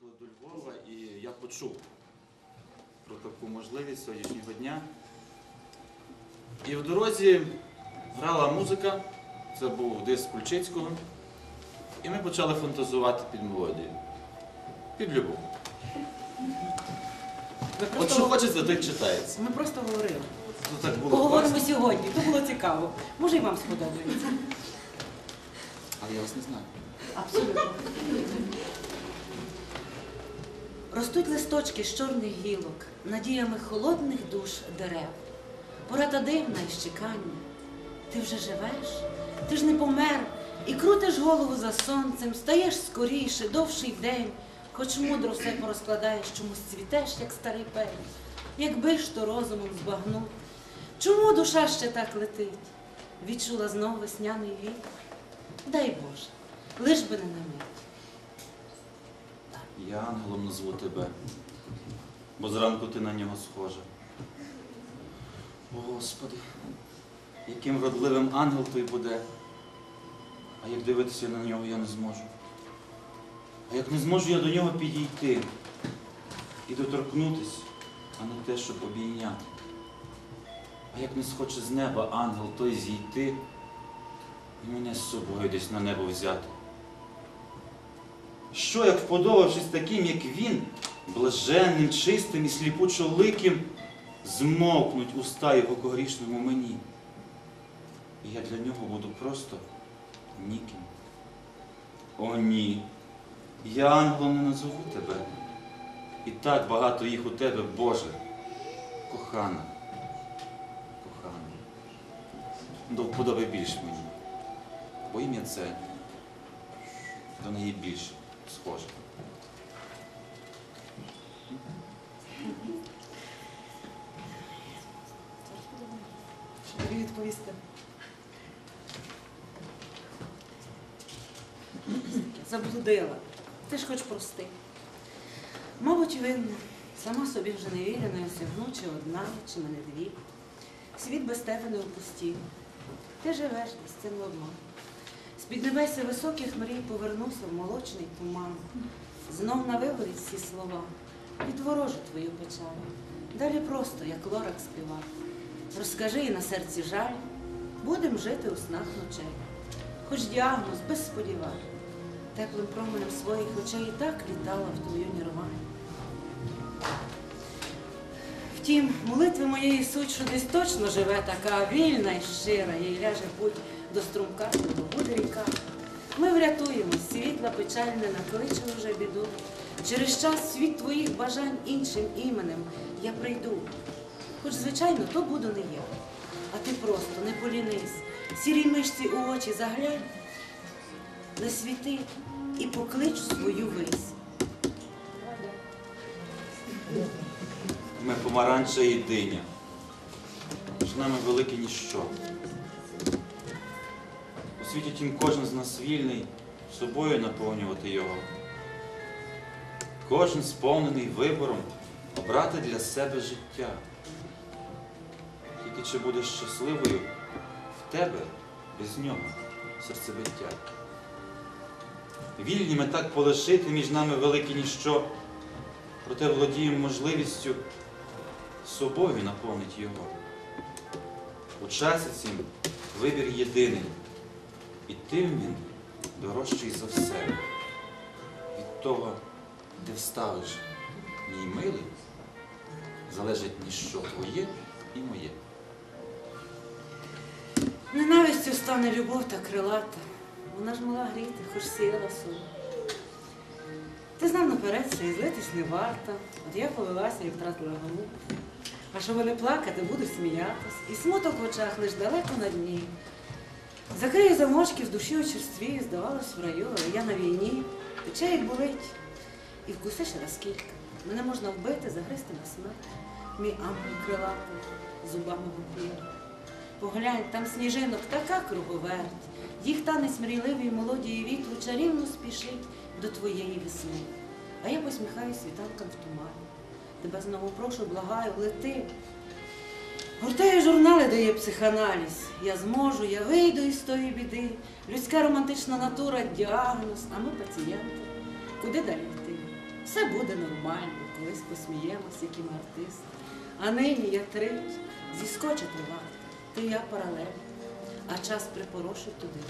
приїхали до Львова і я почув про таку можливість сьогоднішнього дня. І в дорозі грала музика, це був диск Кульчицького, і ми почали фантазувати під мелодію. Під любов. От що хочеться, то й читається. ми просто говорили. Ну, так було Поговоримо класно. сьогодні, то було цікаво. Може і вам сподобається. Але я вас не знаю. Абсолютно. Ростуть листочки з чорних гілок, надіями холодних душ дерев. Пора та дивна і щекання. Ти вже живеш, ти ж не помер, і крутиш голову за сонцем, стаєш скоріше, довший день, хоч мудро все порозкладаєш, чомусь цвітеш, як старий пень. Якби ж то розумом збагнути. Чому душа ще так летить? Відчула знов весняний вітер. Дай Боже, лиш би не на. Я ангелом назву тебе, бо зранку ти на нього схожа. О, Господи, яким вродливим ангел той буде. А як дивитися на нього я не зможу. А як не зможу я до нього підійти і доторкнутись, а не те, щоб обійняти. А як не схоче з неба ангел той зійти і мене з собою десь на небо взяти. Що, як вподобавшись таким, як він, блаженним, чистим і сліпучо ликим, змовкнуть уста його когрішному мені. І я для нього буду просто ніким. О, ні. Я ангелом не назову тебе. І так багато їх у тебе, Боже, кохана, кохана. До вподоби більш мені. Бо ім'я це до неї більше схоже. Тобі відповісти. Заблудила. Ти ж хоч прости. Мабуть, винна. Сама собі вже не вірю, не осягну, чи одна, чи мене дві. Світ без тебе не опустів. Ти живеш десь цим обман. З-під небеси високих мрій повернуся в молочний туман. Знов на виворі всі слова. Відворожу твою печаль. Далі просто, як лорак співав. Розкажи і на серці жаль, будем жити у снах ночей. Хоч діагноз без сподівань, теплим променем своїх очей і так літала в твою нірвань. Втім, молитви моєї суть, що десь точно живе така вільна і щира, їй ляже путь до струмка, світла печаль не накличе вже біду. Через час світ твоїх бажань іншим іменем я прийду. Хоч, звичайно, то буду не я. А ти просто не полінись, сірій мишці у очі заглянь, не світи і поклич свою вись. Ми помаранча і диня. Між нами велике ніщо. У світі тім кожен з нас вільний собою наповнювати його. Кожен сповнений вибором обрати для себе життя. Тільки чи будеш щасливою в тебе без нього серцебиття. Вільні ми так полишити між нами велике ніщо, проте володіємо можливістю собою наповнить його. У часі цім вибір єдиний, і тим він дорожчий за все. Від того, де вставиш мій милий, залежить ніщо твоє і моє. Ненавистю стане любов та крилата. Вона ж мала гріти, хоч сіяла сум. Ти знав наперед, що і злитись не варто. От я повелася і втратила голову. А щоб не плакати, буду сміятись. І смуток в очах лиш далеко на дні. Закрию замочки, в душі очерствію, здавалось в раю, але я на війні. Пече як болить. І вкусиш раз кілька. Мене можна вбити, загризти на смерть. Мій ангел крилатий, зубами гупіє. Поглянь, там сніжинок така круговерть, їх танець мрійливий молодії вітру чарівно спішить до твоєї весни. А я посміхаюсь світанкам в тумані. Тебе знову прошу, благаю, лети. Гортаю журнали, дає психаналіз. Я зможу, я вийду із тої біди. Людська романтична натура, діагноз, а ми пацієнти. Куди далі йти? Все буде нормально, колись посміємось, які ми артисти. А нині я трить, зіскочити варто, ти я паралельно, а час припорошить туди.